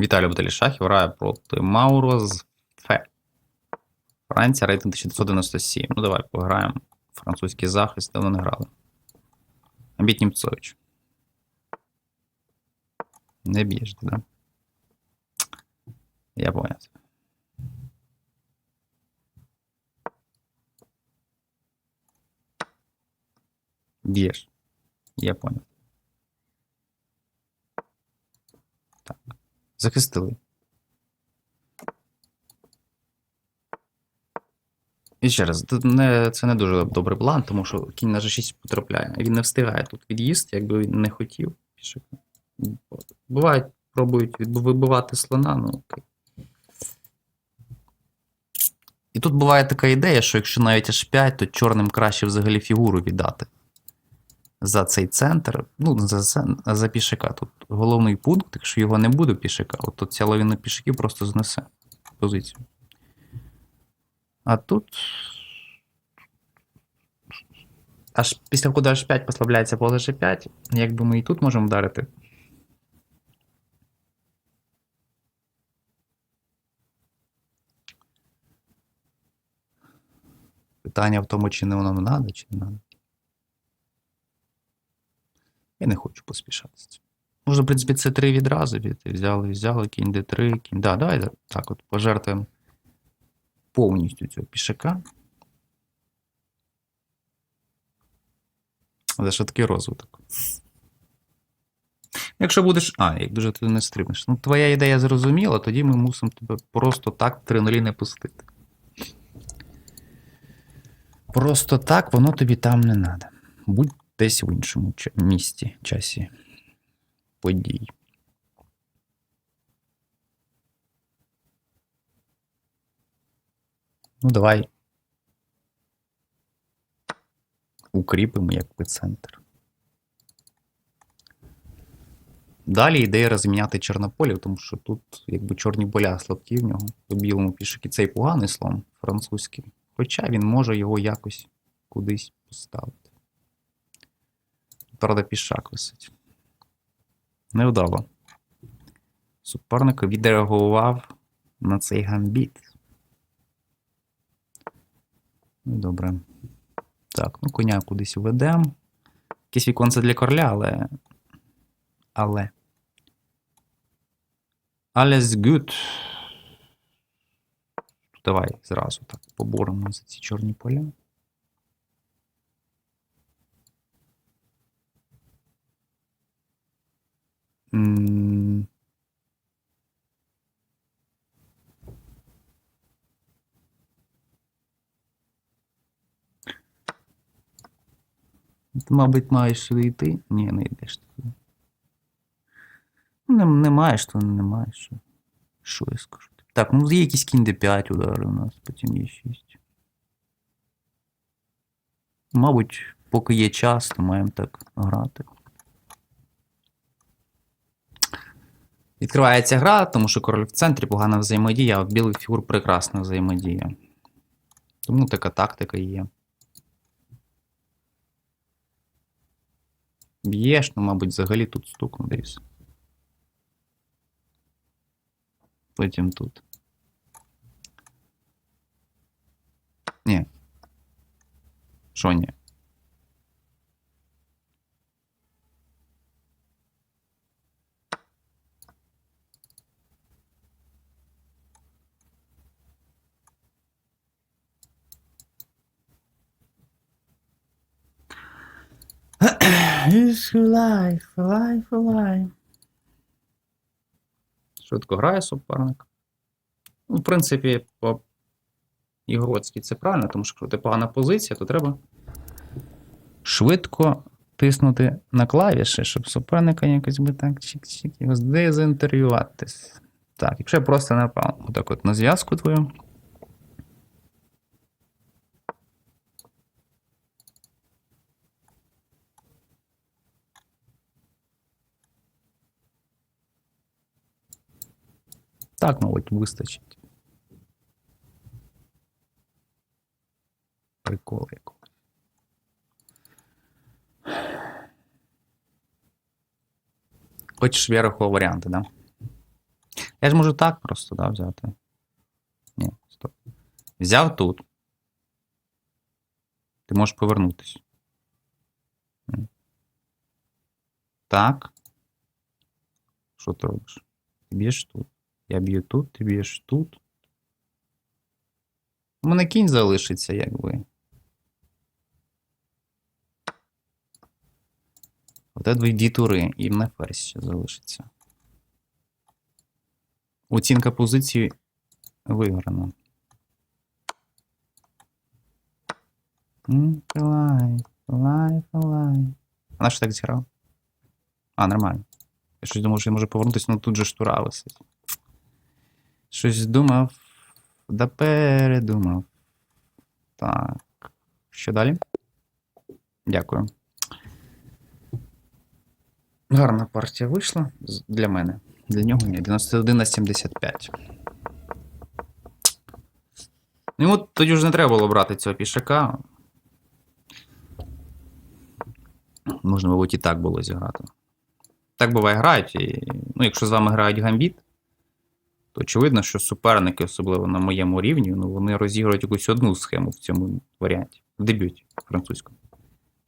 Віталій Баталішахів грає проти Мауро з Фе. Франція, рейтинг 1997. Ну, давай пограємо. Французький захист, давно не грали. Абіт Німцович. Не б'єш ти, да? Я понял. Б'єш. Я понял. Так. Захистили. І ще раз, це не дуже добрий план, тому що кінь на G6 потрапляє. Він не встигає тут від'їзд, якби він не хотів. Бувають, пробують вибивати слона, ну окей. І тут буває така ідея, що якщо навіть аж 5, то чорним краще взагалі фігуру віддати. За цей центр, ну, за, за, пішака. Тут головний пункт, якщо його не буде пішака, от то ця лавіна пішаків просто знесе позицію. А тут. Аж після ходу H5 послабляється поле G5. Якби ми і тут можемо вдарити. Питання в тому, чи не воно треба, чи не треба. Я не хочу поспішати з цим. Можна, в принципі, це 3 відразу піти. Взяли, взяли, кінь D3, кінь. Да, давай так от пожертвуємо повністю цього пішака. За швидкий розвиток. Якщо будеш. А, як дуже ти не стрибнеш. Ну, твоя ідея зрозуміла, тоді ми мусимо тебе просто так 3 нулі не пустити. Просто так воно тобі там не треба. Будь десь в іншому місці, часі подій. Ну, давай. Укріпимо як центр. Далі ідея розміняти чорнополів, тому що тут, якби чорні поля слабкі в нього, по білому пішки цей поганий слон французький. Хоча він може його якось кудись поставити. Правда, пішак висить. Невдало. Суперник відреагував на цей гамбіт. Ну, добре. Так, ну коня кудись ведемо. Якесь віконце для короля, але. Але. Alles good. Давай зразу так поборемо за ці чорні поля. Ти, мабуть, маєш сюди йти? Ні, не йдеш туди. Не, не маєш, то не маєш. Що, я скажу? Так, ну є якісь кінь D5 удари у нас, потім є 6. Мабуть, поки є час, то маємо так грати. Відкривається гра, тому що король в центрі погана взаємодія, а в білих фігур прекрасна взаємодія. Тому така тактика є. Б'єш, ну, мабуть, взагалі тут стукну десь. Потім тут. Ні. Що ні? It's life, life, life. Швидко грає суперник. Ну, в принципі, по ігроцьки це правильно, тому що якщо ти погана позиція, то треба швидко тиснути на клавіші, щоб суперника якось би так чик-чик його здезінтерв'юватись. Так, якщо я просто напав отак от на зв'язку твою. Так, мабуть, вистачить. Прикол якого. Хочеш вірахового варіанти, да? Я ж можу так просто, да, взяти. Ні, стоп. Взяв тут. Ти можеш повернутися. М. Так. Що ти робиш? Ти б'єш тут. Я б'ю тут, ти б'єш тут. У мене кінь залишиться, якби. Тебе дві тури, і мене ферзь ще залишиться. Оцінка позиції виграна. М, Лайф, лайф, лайф. Вона ж так зіграв? А, нормально. Я щось думав, що я можу повернутися, ну тут же ж тура висить. Щось думав, да передумав. Так. Що далі? Дякую. Гарна партія вийшла для мене. Для нього ні. 91 на 75. Ну, от тоді вже не треба було брати цього пішака. Можна, мабуть, і так було зіграти. Так буває грають. І, ну, якщо з вами грають гамбіт, очевидно, що суперники, особливо на моєму рівні, ну, вони розігрують якусь одну схему в цьому варіанті, в дебюті французькому.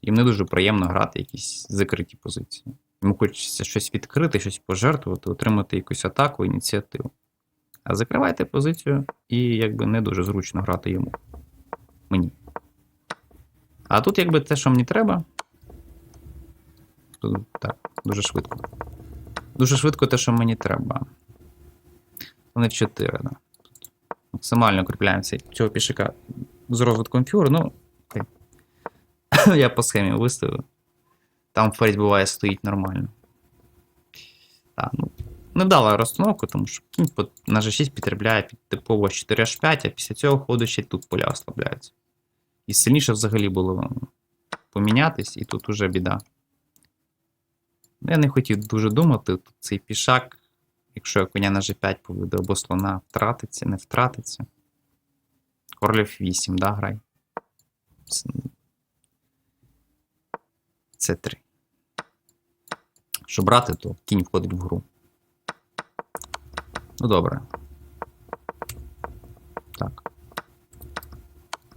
Їм не дуже приємно грати якісь закриті позиції. Йому хочеться щось відкрити, щось пожертвувати, отримати якусь атаку, ініціативу. А закривайте позицію, і якби не дуже зручно грати йому. Мені. А тут, якби те, що мені треба. Тут, так, дуже швидко. Дуже швидко те, що мені треба. Вони 4, да. Максимально укріпляємо цей- цього пішика з розвитком фюр. Ну, я по схемі виставив. Там ферзь буває стоїть нормально. Так, ну, невдала розстановка, тому що на G6 підтрапляє під типово 4H5, а після цього ходу ще тут поля ослабляються. І сильніше взагалі було помінятись, і тут уже біда. Я не хотів дуже думати, тут цей пішак, якщо я коня на G5 поведу або слона втратиться, не втратиться. Королів 8, да, грай. Це 3. Щоб брати, то кінь входить в гру. Ну добре. Так.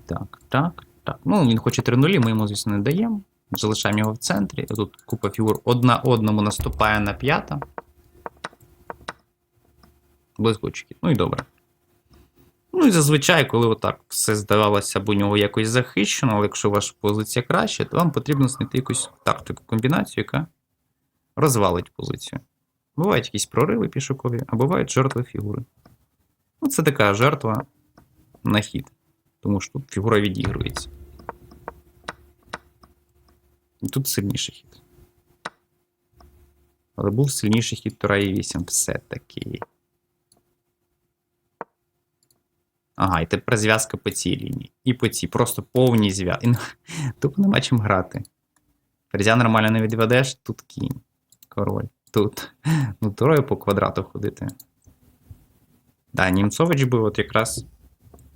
Так, так, так. Ну, він хоче 3 нулі, ми йому, звісно, не даємо. Залишаємо його в центрі. Тут купа фігур одна одному наступає на п'ята. Блискучки. Ну і добре. Ну і зазвичай, коли отак все здавалося б у нього якось захищено, але якщо ваша позиція краще, то вам потрібно знайти якусь тактику, комбінацію, яка розвалить позицію. Бувають якісь прориви пішокові, а бувають жертви фігури. Ну, це така жертва на хід. Тому що тут фігура відігрується. І тут сильніший хід. Але був сильніший хід Тура і 8 все-таки. Ага, і тепер зв'язка по цій лінії. І по цій. Просто повні зв'язки. Тупо нема чим грати. Ферзя нормально не відведеш, тут кінь. Король. Тут. Ну, турою по квадрату ходити. Да, Німцович би от якраз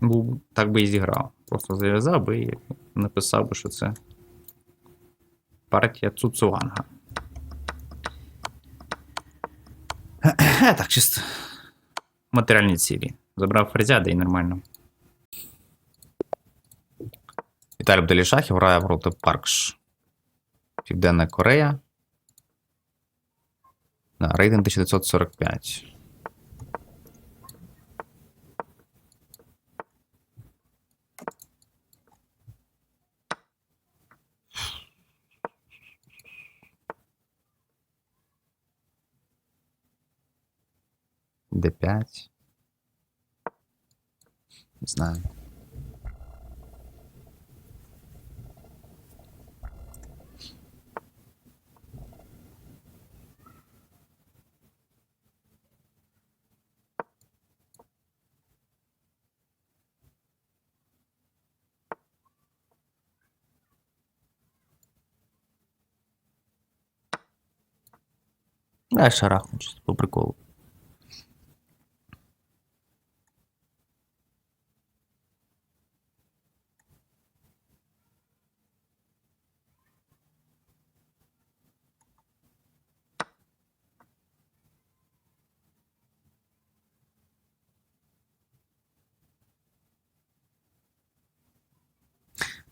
був, так би і зіграв. Просто зав'язав би і написав би, що це партія Цуцуанга. Так, чисто. Матеріальні цілі. Забрав ферзя, да і нормально. Віталій Бделішахів грає проти Паркш. Південна Корея. Да, рейтинг 1945. Д5. Не знаю. Я шарахну чисто по приколу.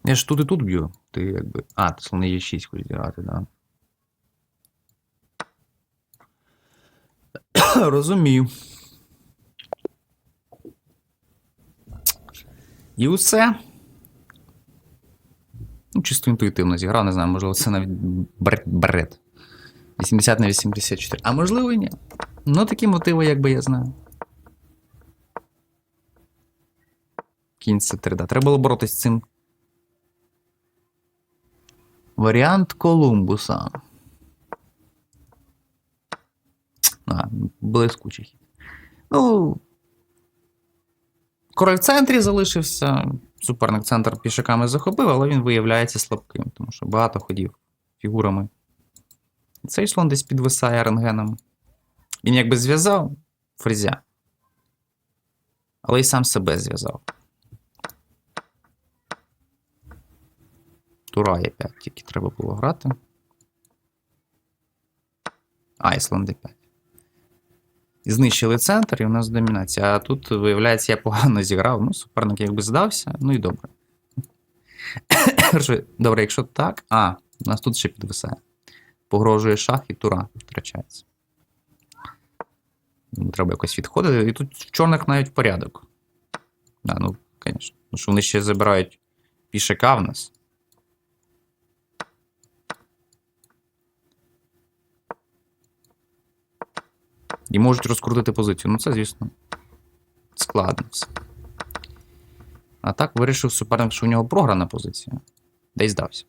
Я ж тут і тут б'ю. Ти якби. А, ти слони є 6 хочеш зіграти, да. Розумію. І усе. Ну, чисто інтуїтивно зіграв, не знаю, можливо, це навіть бред. 80 на 84. А можливо і ні. Ну, такі мотиви, якби я знаю. Кінь це 3 да. Треба було боротися з цим. Варіант Колумбуса. А, блискучий хід. Ну. Король в центрі залишився. Суперник центр пішаками захопив, але він виявляється слабким, тому що багато ходів фігурами. Цей слон десь підвисає рентгеном. Він якби зв'язав фрезя. Але й сам себе зв'язав. Тура є 5, тільки треба було грати. А, d5. І знищили центр, і у нас домінація. А тут, виявляється, я погано зіграв. Ну, суперник якби здався, ну і добре. Добре, якщо так. А, у нас тут ще підвисає. Погрожує шах і тура втрачається. Треба якось відходити. І тут в чорних навіть порядок. Да, ну, звісно. Тому що вони ще забирають пішака в нас. І можуть розкрутити позицію. Ну, це, звісно, складно все. А так вирішив суперник, що у нього програна позиція. Десь здався.